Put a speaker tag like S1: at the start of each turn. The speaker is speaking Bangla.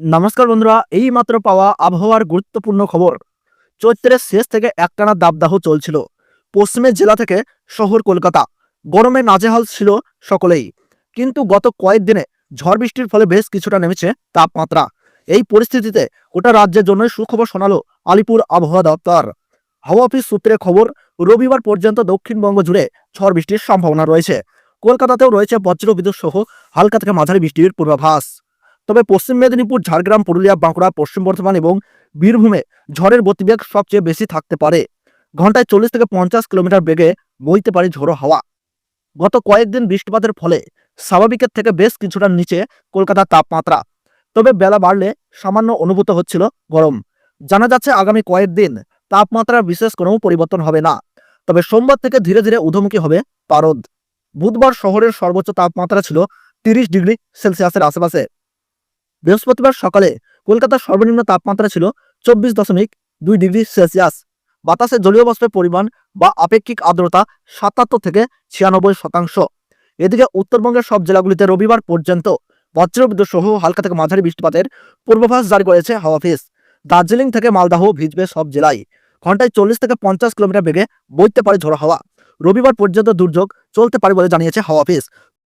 S1: নমস্কার বন্ধুরা, এই মাত্র পাওয়া আবহাওয়ার গুরুত্বপূর্ণ খবর। চৈত্রের শেষ থেকে একটানা দাবদাহ চলছিল। পশ্চিমের জেলা থেকে শহর কলকাতা। গরমে নাজেহাল ছিল সকলেই। কিন্তু গত কয়েক দিনে ঝড় বৃষ্টির ফলে বেশ কিছুটা নেমেছে তাপমাত্রা। এই পরিস্থিতিতে গোটা রাজ্যের জন্য সুখবর শোনালো আলিপুর আবহাওয়া দপ্তর। হাওয়া অফিস সূত্রে খবর, রবিবার পর্যন্ত দক্ষিণবঙ্গ জুড়ে ঝড় বৃষ্টির সম্ভাবনা রয়েছে। কলকাতাতেও রয়েছে বজ্র বিদ্যুৎ সহ হালকা থেকে মাঝারি বৃষ্টির পূর্বাভাস। তবে পশ্চিম মেদিনীপুর, ঝাড়গ্রাম, পুরুলিয়া, বাঁকুড়া, পশ্চিম বর্ধমান এবং বীরভূমে ঝড়ের গতিবেগ সবচেয়ে বেশি থাকতে পারে। ঘন্টায় চল্লিশ থেকে পঞ্চাশ কিলোমিটার বেগে বইতে পারে ঝোড়ো হাওয়া। গত কয়েকদিন বৃষ্টিপাতের ফলে স্বাভাবিকের থেকে বেশ কিছুটা নিচে কলকাতার তাপমাত্রা। তবে বেলা বাড়লে সামান্য অনুভূত হচ্ছিল গরম। জানা যাচ্ছে আগামী কয়েকদিন তাপমাত্রার বিশেষ কোনো পরিবর্তন হবে না। তবে সোমবার থেকে ধীরে ধীরে ঊর্ধ্বমুখী হবে পারদ। বুধবার শহরের সর্বোচ্চ তাপমাত্রা ছিল তিরিশ ডিগ্রি সেলসিয়াসের আশেপাশে। বৃহস্পতিবার সকালে কলকাতার সর্বনিম্ন তাপমাত্রা ছিল চব্বিশ দশমিক দুই ডিগ্রি সেলসিয়াস। বাতাসে জলীয় বাষ্পের পরিমাণ বা আপেক্ষিক আর্দ্রতা সাতাত্তর থেকে ছিয়ানব্বই শতাংশ। এদিকে উত্তরবঙ্গের সব জেলাগুলিতে রবিবার পর্যন্ত বজ্রবিদ্যুৎ সহ হালকা থেকে মাঝারি বৃষ্টিপাতের পূর্বাভাস জারি করেছে হাওয়া অফিস। দার্জিলিং থেকে মালদাহ ভিজবে সব জেলায়। ঘন্টায় চল্লিশ থেকে পঞ্চাশ কিলোমিটার বেগে বইতে পারে ঝোড়ো হাওয়া। রবিবার পর্যন্ত দুর্যোগ চলতে পারে বলে জানিয়েছে হাওয়া অফিস।